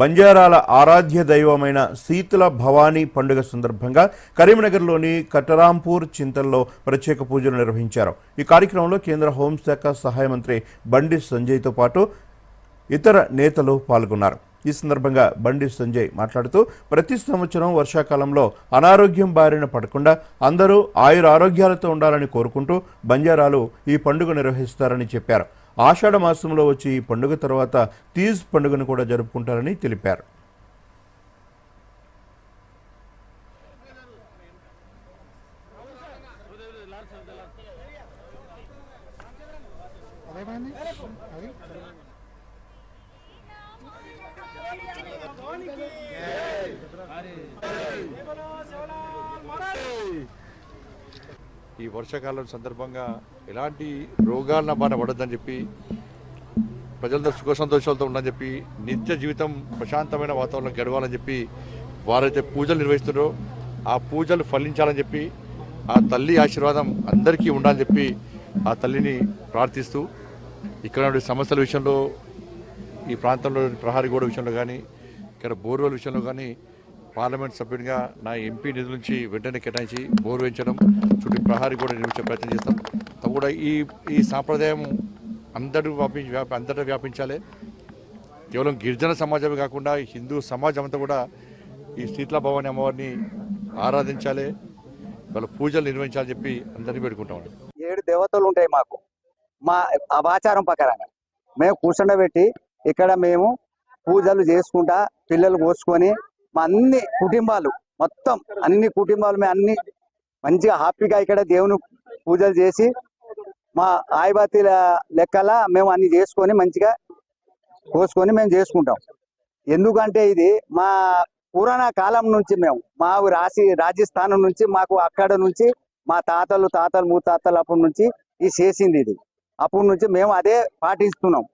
బంజారాల ఆరాధ్య దైవమైన శీతల భవానీ పండుగ సందర్భంగా కరీంనగర్లోని కటరాంపూర్ చింతల్లో ప్రత్యేక పూజలు నిర్వహించారు. ఈ కార్యక్రమంలో కేంద్ర హోంశాఖ సహాయ మంత్రి బండి సంజయ్తో పాటు ఇతర నేతలు పాల్గొన్నారు. ఈ సందర్భంగా బండి సంజయ్ మాట్లాడుతూ ప్రతి సంవత్సరం వర్షాకాలంలో అనారోగ్యం బారిన పడకుండా అందరూ ఆయుర ఆరోగ్యాలతో ఉండాలని కోరుకుంటూ బంజారాలు ఈ పండుగ నిర్వహిస్తారని చెప్పారు. ఆషాఢ మాసంలో వచ్చి ఈ పండుగ తర్వాత తీజ్ పండుగను కూడా జరుపుకుంటారని తెలిపారు. ఈ వర్షాకాలం సందర్భంగా ఎలాంటి రోగాల బారిన పడద్దని చెప్పి ప్రజలతో సుఖ సంతోషాలతో ఉండని చెప్పి నిత్య జీవితం ప్రశాంతమైన వాతావరణం గడవాలని చెప్పి వారైతే పూజలు నిర్వహిస్తున్నారో ఆ పూజలు ఫలించాలని చెప్పి ఆ తల్లి ఆశీర్వాదం అందరికీ ఉండాలని చెప్పి ఆ తల్లిని ప్రార్థిస్తూ ఇక్కడ సమస్యల విషయంలో ఈ ప్రాంతంలో ప్రహారీ గోడ విషయంలో కానీ ఇక్కడ బోర్వెల్ విషయంలో కానీ పార్లమెంట్ సభ్యుడిగా నా ఎంపీ నిధుల నుంచి వెంటనే కేటాయించి బోర్ వేయించడం చుట్టూ ప్రహారీ గోడ నిర్మించే ప్రయత్నం చేస్తాం. కూడా ఈ ఈ సాంప్రదాయం అందరూ వ్యాపి వ్యాప అంతటా వ్యాపించాలి. కేవలం గిరిజన సమాజమే కాకుండా హిందూ సమాజం అంతా కూడా ఈ శీతల భవాని అమ్మవారిని ఆరాధించాలి. వాళ్ళ పూజలు నిర్వహించాలని చెప్పి అందరినీ పెట్టుకుంటాం ఏడు దేవతలు ఉంటాయి మాకు. మా ఆచారం ప్రకారంగా. మేము కూర్చుండబెట్టి ఇక్కడ మేము పూజలు చేసుకుంటా పిల్లలు కోసుకొని మా అన్ని కుటుంబాలు మొత్తం అన్ని కుటుంబాలు మేము అన్ని మంచిగా హ్యాపీగా ఇక్కడ దేవుని పూజలు చేసి మా ఆయిబాతీల లెక్కల మేము అన్ని చేసుకొని మంచిగా కోసుకొని మేము చేసుకుంటాం. ఎందుకంటే ఇది మా పురాణ కాలం నుంచి మేము మా రాశి రాజస్థానం నుంచి మాకు అక్కడ నుంచి మా తాతలు తాతలు ముత్తాతలు అప్పటి నుంచి ఇది చేసింది ఇది. అప్పటి నుంచి మేము అదే పాటిస్తున్నాం.